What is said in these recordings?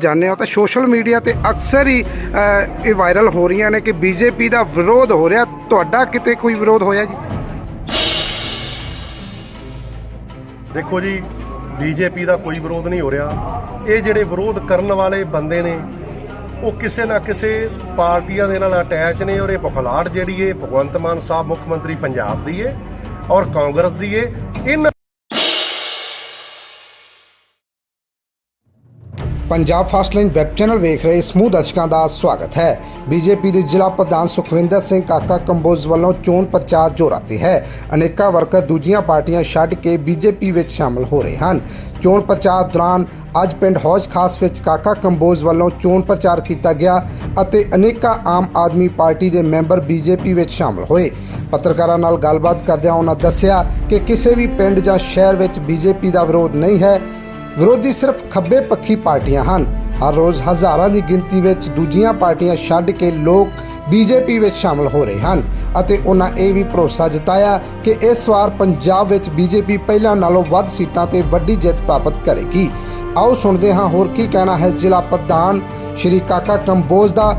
ਜਾਂਦੇ ਹੋ ਤਾਂ ਸੋਸ਼ਲ ਮੀਡੀਆ ਤੇ ਅਕਸਰ ਹੀ ਇਹ ਵਾਇਰਲ ਹੋ ਰਹੀਆਂ ਨੇ ਕਿ ਬੀਜੇਪੀ ਦਾ ਵਿਰੋਧ ਹੋ ਰਿਹਾ। ਤੁਹਾਡਾ ਕਿਤੇ ਕੋਈ ਵਿਰੋਧ ਹੋਇਆ ਜੀ? ਦੇਖੋ ਜੀ ਬੀਜੇਪੀ ਦਾ ਕੋਈ ਵਿਰੋਧ ਨਹੀਂ ਹੋ ਰਿਹਾ। ਇਹ ਜਿਹੜੇ ਵਿਰੋਧ ਕਰਨ ਵਾਲੇ ਬੰਦੇ ਨੇ, ਉਹ ਕਿਸੇ ਨਾ ਕਿਸੇ ਪਾਰਟੀਆਂ ਦੇ ਨਾਲ ਅਟੈਚ ਨੇ ਔਰ ਇਹ ਬੁਖਲਾੜ ਜਿਹੜੀ ਹੈ ਭਗਵੰਤ ਮਾਨ ਸਾਹਿਬ ਮੁੱਖ ਮੰਤਰੀ ਪੰਜਾਬ ਦੀ ਹੈ ਔਰ ਕਾਂਗਰਸ ਦੀ ਹੈ ਇਹਨਾਂ Punjab fast line web channel ਵੇਖ ਰਹੇ ਸਮੂਹ ਦਰਸ਼ਕਾਂ ਦਾ ਸਵਾਗਤ ਹੈ। ਬੀਜੇਪੀ ਦੇ ਜ਼ਿਲ੍ਹਾ ਪ੍ਰਧਾਨ ਸੁਖਵਿੰਦਰ ਸਿੰਘ ਕਾਕਾ ਕੰਬੋਜ ਵੱਲੋਂ ਚੋਣ ਪ੍ਰਚਾਰ ਜੋਰਾਂ ਤੇ ਹੈ। ਅਨੇਕਾਂ ਵਰਕਰ ਦੂਜੀਆਂ ਪਾਰਟੀਆਂ ਛੱਡ ਕੇ ਬੀਜੇਪੀ ਵਿੱਚ ਸ਼ਾਮਲ ਹੋ ਰਹੇ ਹਨ। ਚੋਣ ਪ੍ਰਚਾਰ ਦੌਰਾਨ ਅੱਜ ਪਿੰਡ ਹੌਜ ਖਾਸ ਵਿੱਚ ਕਾਕਾ ਕੰਬੋਜ ਵੱਲੋਂ ਚੋਣ ਪ੍ਰਚਾਰ ਕੀਤਾ ਗਿਆ ਅਤੇ ਅਨੇਕਾਂ ਆਮ ਆਦਮੀ ਪਾਰਟੀ ਦੇ ਮੈਂਬਰ ਬੀਜੇਪੀ ਵਿੱਚ ਸ਼ਾਮਲ ਹੋਏ। ਪੱਤਰਕਾਰਾਂ ਨਾਲ ਗੱਲਬਾਤ ਕਰਦਿਆਂ ਉਹਨਾਂ ਦੱਸਿਆ ਕਿ ਕਿਸੇ ਵੀ ਪਿੰਡ ਜਾਂ ਸ਼ਹਿਰ ਵਿੱਚ ਬੀਜੇਪੀ ਦਾ ਵਿਰੋਧ ਨਹੀਂ ਹੈ। ਵਿਰੋਧੀ ਸਿਰਫ ਖੱਬੇ ਪੱਖੀ ਪਾਰਟੀਆਂ ਹਨ। ਹਰ ਰੋਜ਼ ਹਜ਼ਾਰਾਂ ਦੀ ਗਿਣਤੀ ਵਿੱਚ ਦੂਜੀਆਂ ਪਾਰਟੀਆਂ ਛੱਡ ਕੇ ਲੋਕ ਬੀਜੇਪੀ ਵਿੱਚ ਸ਼ਾਮਲ ਹੋ ਰਹੇ ਹਨ ਅਤੇ ਉਹਨਾਂ ਇਹ ਵੀ ਭਰੋਸਾ ਜਤਾਇਆ ਕਿ ਇਸ ਵਾਰ ਪੰਜਾਬ ਵਿੱਚ ਬੀਜੇਪੀ ਪਹਿਲਾਂ ਨਾਲੋਂ ਵੱਧ ਸੀਟਾਂ ਤੇ ਵੱਡੀ ਜਿੱਤ ਪ੍ਰਾਪਤ ਕਰੇਗੀ। ਆਓ ਸੁਣਦੇ ਹਾਂ ਹੋਰ ਕੀ ਕਹਿਣਾ ਹੈ ਜ਼ਿਲ੍ਹਾ ਪ੍ਰਧਾਨ ਸ਼੍ਰੀ ਕਾਕਾ ਕੰਬੋਜ ਦਾ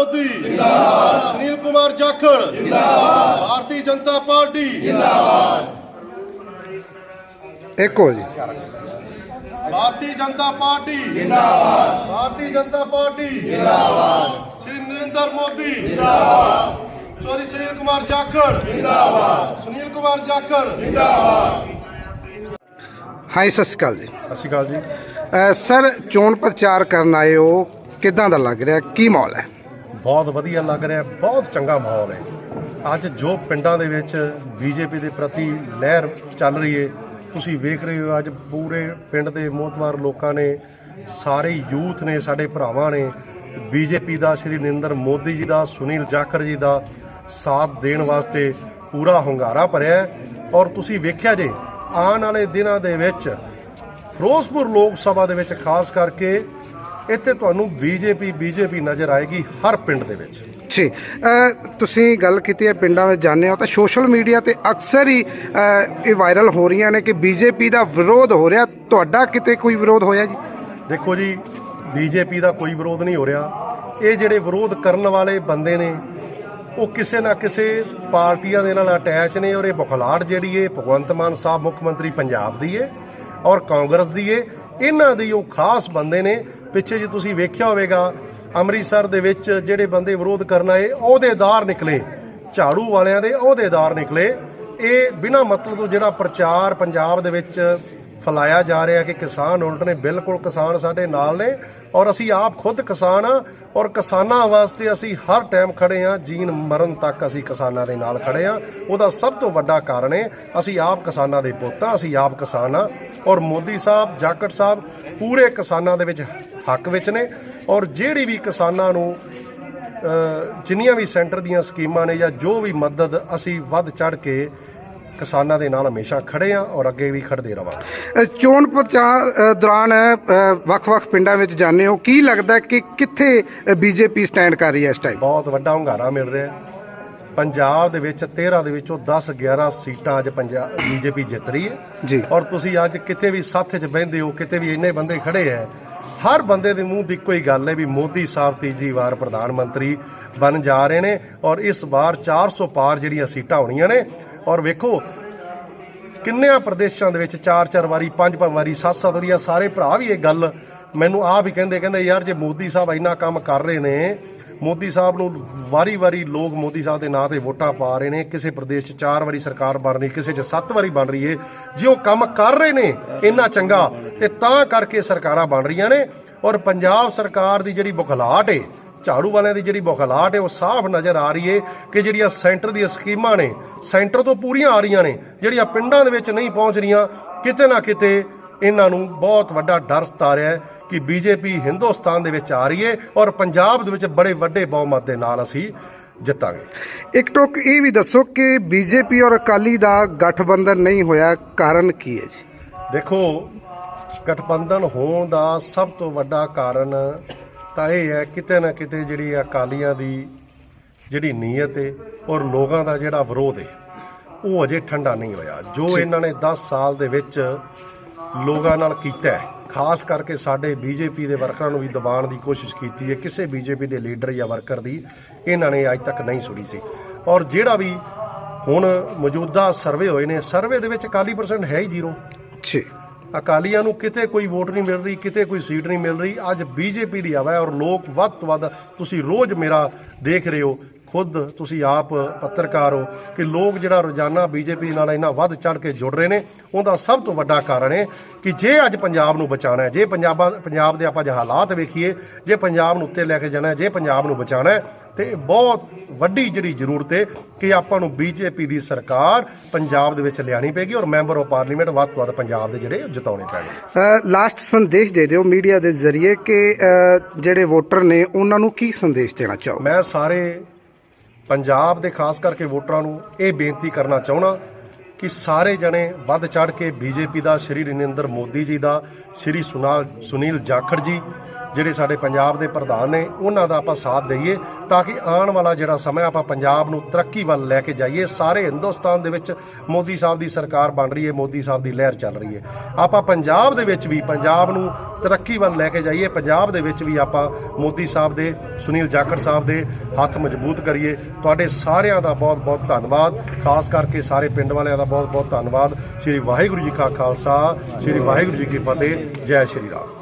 ਮੋਦੀ। ਜਿੰਦਾਬਾਦ ਸੁਨੀਲ ਕੁਮਾਰ ਜਾਖੜ। ਜਿੰਦਾਬਾਦ ਭਾਰਤੀ ਜਨਤਾ ਪਾਰਟੀ। ਇੱਕ ਹੋ ਜੀ। ਭਾਰਤੀ ਜਨਤਾ ਪਾਰਟੀ। ਜਿੰਦਾਬਾਦ ਭਾਰਤੀ ਜਨਤਾ ਪਾਰਟੀ। ਜਿੰਦਾਬਾਦ ਸ਼੍ਰੀ ਨਰਿੰਦਰ ਮੋਦੀ। ਜਿੰਦਾਬਾਦ ਚੌਰੀ ਸੁਨੀਲ ਕੁਮਾਰ ਜਾਖੜ। ਜਿੰਦਾਬਾਦ ਸੁਨੀਲ ਕੁਮਾਰ ਜਾਖੜ ਹਾਈ ਸਤਿ ਸ਼੍ਰੀ ਅਕਾਲ ਜੀ। ਸਤਿ ਸ਼੍ਰੀ ਅਕਾਲ ਜੀ। ਸਰ ਚੋਣ ਪ੍ਰਚਾਰ ਕਰਨ ਆਏ ਹੋ। ਕਿਦਾਂ ਦਾ ਲੱਗ ਰਿਹਾ? ਕੀ ਮਾਹੌਲ ਹੈ? ਬਹੁਤ ਵਧੀਆ ਲੱਗ ਰਿਹਾ, ਬਹੁਤ ਚੰਗਾ ਮਾਹੌਲ ਹੈ। ਅੱਜ ਜੋ ਪਿੰਡਾਂ ਦੇ ਵਿੱਚ ਬੀਜੇਪੀ ਦੇ ਪ੍ਰਤੀ ਲਹਿਰ ਚੱਲ ਰਹੀ ਹੈ, ਤੁਸੀਂ ਵੇਖ ਰਹੇ ਹੋ ਅੱਜ ਪੂਰੇ ਪਿੰਡ ਦੇ ਮੋਹਤਵਾਰ ਲੋਕਾਂ ਨੇ, ਸਾਰੇ ਯੂਥ ਨੇ, ਸਾਡੇ ਭਰਾਵਾਂ ਨੇ, ਬੀਜੇਪੀ ਦਾ, ਸ਼੍ਰੀ ਨਰਿੰਦਰ ਮੋਦੀ ਜੀ ਦਾ, ਸੁਨੀਲ ਜਾਖੜ ਜੀ ਦਾ ਸਾਥ ਦੇਣ ਵਾਸਤੇ ਪੂਰਾ ਹੁੰਗਾਰਾ ਭਰਿਆ ਔਰ ਤੁਸੀਂ ਵੇਖਿਆ ਜੇ, ਆਉਣ ਵਾਲੇ ਦਿਨਾਂ ਦੇ ਵਿੱਚ ਫਿਰੋਜ਼ਪੁਰ ਲੋਕ ਸਭਾ ਦੇ ਵਿੱਚ ਖਾਸ ਕਰਕੇ ਇੱਥੇ ਤੁਹਾਨੂੰ ਬੀਜੇਪੀ ਬੀਜੇਪੀ ਨਜ਼ਰ ਆਏਗੀ ਹਰ ਪਿੰਡ ਦੇ ਵਿੱਚ। ਜੀ ਤੁਸੀਂ ਗੱਲ ਕੀਤੀ ਹੈ ਪਿੰਡਾਂ ਵਿੱਚ ਜਾਂਦੇ ਹੋ ਤਾਂ ਸੋਸ਼ਲ ਮੀਡੀਆ ਤੇ ਅਕਸਰ ਹੀ ਇਹ ਵਾਇਰਲ ਹੋ ਰਹੀਆਂ ਨੇ ਕਿ ਬੀਜੇਪੀ ਦਾ ਵਿਰੋਧ ਹੋ ਰਿਹਾ। ਤੁਹਾਡਾ ਕਿਤੇ ਕੋਈ ਵਿਰੋਧ ਹੋਇਆ ਜੀ? ਦੇਖੋ ਜੀ ਬੀਜੇਪੀ ਦਾ ਕੋਈ ਵਿਰੋਧ ਨਹੀਂ ਹੋ ਰਿਹਾ। ਇਹ ਜਿਹੜੇ ਵਿਰੋਧ ਕਰਨ ਵਾਲੇ ਬੰਦੇ ਨੇ ਉਹ ਕਿਸੇ ਨਾ ਕਿਸੇ ਪਾਰਟੀਆਂ ਦੇ ਨਾਲ ਅਟੈਚ ਨੇ ਔਰ ਇਹ ਬੁਖਲਾੜ ਜਿਹੜੀ ਹੈ ਭਗਵੰਤ ਮਾਨ ਸਾਹਿਬ ਮੁੱਖ ਮੰਤਰੀ ਪੰਜਾਬ ਦੀ ਹੈ ਔਰ ਕਾਂਗਰਸ ਦੀ ਹੈ ਇਹਨਾਂ ਦੇ ਉਹ ਖਾਸ ਬੰਦੇ ਨੇ ਪਿੱਛੇ ਜੇ ਤੁਸੀਂ ਵੇਖਿਆ ਹੋਵੇਗਾ, ਅੰਮ੍ਰਿਤਸਰ ਦੇ ਵਿੱਚ ਜਿਹੜੇ ਬੰਦੇ ਵਿਰੋਧ ਕਰਨ ਆਏ, ਅਹੁਦੇਦਾਰ ਨਿਕਲੇ। ਝਾੜੂ ਵਾਲਿਆਂ ਦੇ ਅਹੁਦੇਦਾਰ ਨਿਕਲੇ। ਇਹ ਬਿਨਾਂ ਮਤਲਬ ਤੋਂ ਜਿਹੜਾ ਪ੍ਰਚਾਰ ਪੰਜਾਬ ਦੇ ਵਿੱਚ ਫਲਾਇਆ ਜਾ ਰਿਹਾ ਕਿ ਕਿਸਾਨ ਉਲਟ ਨੇ ਬਿਲਕੁਲ ਕਿਸਾਨ ਸਾਡੇ ਨਾਲ ਨੇ ਔਰ ਅਸੀਂ ਆਪ ਖੁਦ ਕਿਸਾਨ ਆ ਔਰ ਕਿਸਾਨਾਂ ਵਾਸਤੇ ਅਸੀਂ ਹਰ ਟਾਈਮ ਖੜੇ ਆ ਜੀਨ ਮਰਨ ਤੱਕ ਅਸੀਂ ਕਿਸਾਨਾਂ ਦੇ ਨਾਲ ਖੜੇ ਆ ਉਹਦਾ ਸਭ ਤੋਂ ਵੱਡਾ ਕਾਰਨ ਹੈ ਅਸੀਂ ਆਪ ਕਿਸਾਨਾਂ ਦੇ ਪੁੱਤ ਆ ਅਸੀਂ ਆਪ ਕਿਸਾਨ ਆ ਔਰ ਮੋਦੀ ਸਾਹਿਬ ਜਾਕਟ ਸਾਹਿਬ ਪੂਰੇ ਕਿਸਾਨਾਂ ਦੇ ਵਿੱਚ ਹੱਕ ਵਿੱਚ ਨੇ ਔਰ ਜਿਹੜੀ ਵੀ ਕਿਸਾਨਾਂ ਨੂੰ ਜਿੰਨੀਆਂ ਵੀ ਸੈਂਟਰ ਦੀਆਂ ਸਕੀਮਾਂ ਨੇ ਜਾਂ ਜੋ ਵੀ ਮਦਦ ਅਸੀਂ ਵੱਧ ਚੜ ਕੇ ਕਿਸਾਨਾਂ ਦੇ ਨਾਲ ਹਮੇਸ਼ਾ ਖੜੇ ਆ ਔਰ ਅੱਗੇ ਵੀ ਖੜਦੇ ਰਵਾਂਗੇ। ਚੋਣ ਪ੍ਰਚਾਰ ਅ, ਦੌਰਾਨ ਅ, ਵੱਖ-ਵੱਖ ਪਿੰਡਾਂ ਵਿੱਚ ਜਾਂਦੇ ਹੋ। ਕੀ ਲੱਗਦਾ ਕਿ ਕਿੱਥੇ ਬੀਜੇਪੀ ਸਟੈਂਡ ਕਰ ਰਹੀ ਹੈ ਇਸ ਟਾਈਮ ਬਹੁਤ ਵੱਡਾ ਹੁੰਗਾਰਾ ਮਿਲ ਰਿਹਾ ਹੈ। ਪੰਜਾਬ ਦੇ ਵਿੱਚ 13 ਦੇ ਵਿੱਚੋਂ 10 11 ਸੀਟਾਂ ਅੱਜ ਪੰਜਾਬ ਬੀਜੇਪੀ ਜਿੱਤ ਰਹੀ ਹੈ। ਜੀ। ਔਰ ਤੁਸੀਂ ਅੱਜ ਕਿਤੇ ਵੀ ਸਾਥੇ 'ਚ ਬਹਿੰਦੇ ਹੋ ਕਿਤੇ ਵੀ ਇੰਨੇ ਬੰਦੇ ਖੜੇ ਹੈ ਹਰ ਬੰਦੇ ਦੇ ਮੂੰਹ ਦੀ ਇੱਕੋ ਹੀ ਗੱਲ ਹੈ ਵੀ ਮੋਦੀ ਸਾਹਿਬ ਤੀਜੀ ਵਾਰ ਪ੍ਰਧਾਨ ਮੰਤਰੀ ਬਣ ਜਾ ਰਹੇ ਨੇ। ਔਰ ਇਸ ਵਾਰ 400 ਪਾਰ ਜਿਹੜੀਆਂ ਸੀਟਾਂ ਹੋਣੀਆਂ ਨੇ ਔਰ ਵੇਖੋ, ਕਿੰਨਿਆਂ ਪ੍ਰਦੇਸ਼ਾਂ ਦੇ ਵਿੱਚ ਚਾਰ ਚਾਰ ਵਾਰੀ, ਪੰਜ ਪੰਜ ਵਾਰੀ, ਸੱਤ ਸੱਤ ਵਾਰੀ ਸਾਰੇ ਭਰਾ ਵੀ ਇਹ ਗੱਲ ਮੈਨੂੰ ਆਪ ਹੀ ਕਹਿੰਦੇ ਕਹਿੰਦੇ ਯਾਰ ਜੇ ਮੋਦੀ ਸਾਹਿਬ ਇੰਨਾ ਕੰਮ ਕਰ ਰਹੇ ਨੇ, ਮੋਦੀ ਸਾਹਿਬ ਨੂੰ ਵਾਰੀ-ਵਾਰੀ ਲੋਕ ਮੋਦੀ ਸਾਹਿਬ ਦੇ ਨਾਂ ਤੇ ਵੋਟਾਂ ਪਾ ਰਹੇ ਨੇ, ਕਿਸੇ ਪ੍ਰਦੇਸ਼ 'ਚ ਚਾਰ ਵਾਰੀ ਸਰਕਾਰ ਬਣ ਰਹੀ, ਕਿਸੇ 'ਚ ਸੱਤ ਵਾਰੀ ਬਣ ਰਹੀ ਏ, ਜੇ ਉਹ ਕੰਮ ਕਰ ਰਹੇ ਨੇ, ਇੰਨਾ ਚੰਗਾ, ਤੇ ਤਾਂ ਕਰਕੇ ਸਰਕਾਰਾਂ ਬਣ ਰਹੀਆਂ ਨੇ, ਔਰ ਪੰਜਾਬ ਸਰਕਾਰ ਦੀ ਜਿਹੜੀ ਬੁਖਲਾਹਟ ਏ ਝਾੜੂ ਵਾਲਿਆਂ ਦੀ ਜਿਹੜੀ ਬੁਖਲਾਹਟ ਹੈ ਉਹ ਸਾਫ਼ ਨਜ਼ਰ ਆ ਰਹੀ ਹੈ ਕਿ ਜਿਹੜੀਆਂ ਸੈਂਟਰ ਦੀਆਂ ਸਕੀਮਾਂ ਨੇ ਸੈਂਟਰ ਤੋਂ ਪੂਰੀਆਂ ਆ ਰਹੀਆਂ ਨੇ ਜਿਹੜੀਆਂ ਪਿੰਡਾਂ ਦੇ ਵਿੱਚ ਨਹੀਂ ਪਹੁੰਚ ਰਹੀਆਂ ਕਿਤੇ ਨਾ ਕਿਤੇ ਇਹਨਾਂ ਨੂੰ ਬਹੁਤ ਵੱਡਾ ਡਰ ਸਤਾ ਰਿਹਾ ਹੈ ਕਿ ਬੀਜੇਪੀ ਹਿੰਦੁਸਤਾਨ ਦੇ ਵਿੱਚ ਆ ਰਹੀ ਹੈ ਔਰ ਪੰਜਾਬ ਦੇ ਵਿੱਚ ਬੜੇ ਵੱਡੇ ਬਹੁਮਤ ਦੇ ਨਾਲ ਅਸੀਂ ਜਿੱਤਾਂਗੇ। ਇੱਕ ਟੋਕ ਇਹ ਵੀ ਦੱਸੋ ਕਿ ਬੀਜੇਪੀ ਔਰ ਅਕਾਲੀ ਦਾ ਗਠਬੰਧਨ ਨਹੀਂ ਹੋਇਆ ਕਾਰਨ ਕੀ ਹੈ ਜੀ? ਦੇਖੋ ਗਠਬੰਧਨ ਹੋਣ ਦਾ ਸਭ ਤੋਂ ਵੱਡਾ ਕਾਰਨ ਤਾਂ ਇਹ ਹੈ ਕਿਤੇ ਨਾ ਕਿਤੇ ਜਿਹੜੀ ਅਕਾਲੀਆਂ ਦੀ ਜਿਹੜੀ ਨੀਅਤ ਹੈ ਔਰ ਲੋਕਾਂ ਦਾ ਜਿਹੜਾ ਵਿਰੋਧ ਹੈ ਉਹ ਅਜੇ ਠੰਡਾ ਨਹੀਂ ਹੋਇਆ। ਜੋ ਇਹਨਾਂ ਨੇ 10 ਸਾਲ ਦੇ ਵਿੱਚ ਲੋਕਾਂ ਨਾਲ ਕੀਤਾ ਹੈ ਖਾਸ ਕਰਕੇ ਸਾਡੇ ਬੀਜੇਪੀ ਦੇ ਵਰਕਰਾਂ ਨੂੰ ਵੀ ਦਬਾਉਣ ਦੀ ਕੋਸ਼ਿਸ਼ ਕੀਤੀ ਹੈ ਕਿਸੇ ਬੀਜੇਪੀ ਦੇ ਲੀਡਰ ਜਾਂ ਵਰਕਰ ਦੀ ਇਹਨਾਂ ਨੇ ਅੱਜ ਤੱਕ ਨਹੀਂ ਸੁਣੀ ਸੀ। ਔਰ ਜਿਹੜਾ ਵੀ ਹੁਣ ਮੌਜੂਦਾ ਸਰਵੇ ਹੋਏ ਨੇ ਸਰਵੇ ਦੇ ਵਿੱਚ ਅਕਾਲੀ ਪਰਸੈਂਟ ਹੈ ਹੀ ਜ਼ੀਰੋ। ਜੀ। ਅਕਾਲੀਆਂ ਨੂੰ ਕਿਤੇ ਕੋਈ ਵੋਟ ਨਹੀਂ ਮਿਲ ਰਹੀ, ਕਿਤੇ ਕੋਈ ਸੀਟ ਨਹੀਂ ਮਿਲ ਰਹੀ। ਅੱਜ ਬੀਜੇਪੀ ਦੀ ਹਵਾ ਹੈ ਔਰ ਲੋਕ ਵੱਧ ਤੋਂ ਵੱਧ ਤੁਸੀਂ ਰੋਜ਼ ਮੇਰਾ ਦੇਖ ਰਹੇ ਹੋ ਖੁਦ ਤੁਸੀਂ ਆਪ ਪੱਤਰਕਾਰ ਹੋ ਕਿ ਲੋਕ ਜਿਹੜਾ ਰੋਜ਼ਾਨਾ ਬੀਜੇਪੀ ਨਾਲ ਇੰਨਾ ਵੱਧ ਚੜ ਕੇ ਜੁੜ ਰਹੇ ਨੇ ਉਹਦਾ ਸਭ ਤੋਂ ਵੱਡਾ ਕਾਰਨ ਹੈ ਕਿ ਜੇ ਅੱਜ ਪੰਜਾਬ ਨੂੰ ਬਚਾਉਣਾ ਹੈ ਜੇ ਪੰਜਾਬਾ ਪੰਜਾਬ ਦੇ ਆਪਾਂ ਜੇ ਹਾਲਾਤ ਵੇਖੀਏ ਜੇ ਪੰਜਾਬ ਨੂੰ ਉੱਤੇ ਲੈ ਕੇ ਜਾਣਾ ਹੈ ਜੇ ਪੰਜਾਬ ਨੂੰ ਬਚਾਉਣਾ ਹੈ ਤੇ ਬਹੁਤ ਵੱਡੀ ਜਿਹੜੀ ਜ਼ਰੂਰਤ ਹੈ ਕਿ ਆਪਾਂ ਨੂੰ ਬੀਜੇਪੀ ਦੀ ਸਰਕਾਰ ਪੰਜਾਬ ਦੇ ਵਿੱਚ ਲਿਆਣੀ ਪੈਗੀ ਔਰ ਮੈਂਬਰ ਆਫ ਪਾਰਲੀਮੈਂਟ ਵੱਧ ਤੋਂ ਵੱਧ ਪੰਜਾਬ ਦੇ ਜਿਹੜੇ ਜਿਤਾਉਣੇ ਪੈਣਗੇ। ਲਾਸਟ ਸੰਦੇਸ਼ ਦੇ ਦਿਓ ਮੀਡੀਆ ਦੇ ਜ਼ਰੀਏ ਕਿ ਜਿਹੜੇ ਵੋਟਰ ਨੇ ਉਹਨਾਂ ਨੂੰ ਕੀ ਸੰਦੇਸ਼ ਦੇਣਾ ਚਾਹੋ? ਮੈਂ ਸਾਰੇ ਪੰਜਾਬ ਦੇ ਖਾਸ ਕਰਕੇ ਵੋਟਰਾਂ ਨੂੰ ਇਹ ਬੇਨਤੀ ਕਰਨਾ ਚਾਹਣਾ ਕਿ ਸਾਰੇ ਜਣੇ ਵੱਧ ਚੜ ਕੇ ਬੀਜੇਪੀ ਦਾ ਸ਼੍ਰੀ ਨਰਿੰਦਰ ਮੋਦੀ ਜੀ ਦਾ ਸ਼੍ਰੀ ਸੁਨਾਲ ਸੁਨੀਲ ਜਾਖੜ ਜੀ ਜਿਹੜੇ ਸਾਡੇ ਪੰਜਾਬ ਦੇ ਪ੍ਰਧਾਨ ਨੇ, ਉਹਨਾਂ ਦਾ ਆਪਾਂ ਸਾਥ ਦਈਏ ਤਾਂ ਕਿ ਆਉਣ ਵਾਲਾ ਜਿਹੜਾ ਸਮਾਂ ਆਪਾਂ ਪੰਜਾਬ ਨੂੰ ਤਰੱਕੀ ਵੱਲ ਲੈ ਕੇ ਜਾਈਏ। ਸਾਰੇ ਹਿੰਦੁਸਤਾਨ ਦੇ ਵਿੱਚ ਮੋਦੀ ਸਾਹਿਬ ਦੀ ਸਰਕਾਰ ਬਣ ਰਹੀ ਹੈ, ਮੋਦੀ ਸਾਹਿਬ ਦੀ ਲਹਿਰ ਚੱਲ ਰਹੀ ਹੈ। ਆਪਾਂ ਪੰਜਾਬ ਦੇ ਵਿੱਚ ਵੀ ਪੰਜਾਬ ਨੂੰ ਤਰੱਕੀ ਵੱਲ ਲੈ ਕੇ ਜਾਈਏ। ਪੰਜਾਬ ਦੇ ਵਿੱਚ ਵੀ ਆਪਾਂ ਮੋਦੀ ਸਾਹਿਬ ਦੇ, ਸੁਨੀਲ ਜਾਖੜ ਸਾਹਿਬ ਦੇ ਹੱਥ ਮਜ਼ਬੂਤ ਕਰੀਏ। ਤੁਹਾਡੇ ਸਾਰਿਆਂ ਦਾ ਬਹੁਤ ਬਹੁਤ ਧੰਨਵਾਦ। ਖਾਸ ਕਰਕੇ ਸਾਰੇ ਪਿੰਡ ਵਾਲਿਆਂ ਦਾ ਬਹੁਤ ਬਹੁਤ ਧੰਨਵਾਦ। ਸ੍ਰੀ ਵਾਹਿਗੁਰੂ ਜੀ ਕਾ ਖਾਲਸਾ, ਸ੍ਰੀ ਵਾਹਿਗੁਰੂ ਜੀ ਕੀ ਫਤਿਹ। ਜੈ ਸ਼੍ਰੀ ਰਾਮ।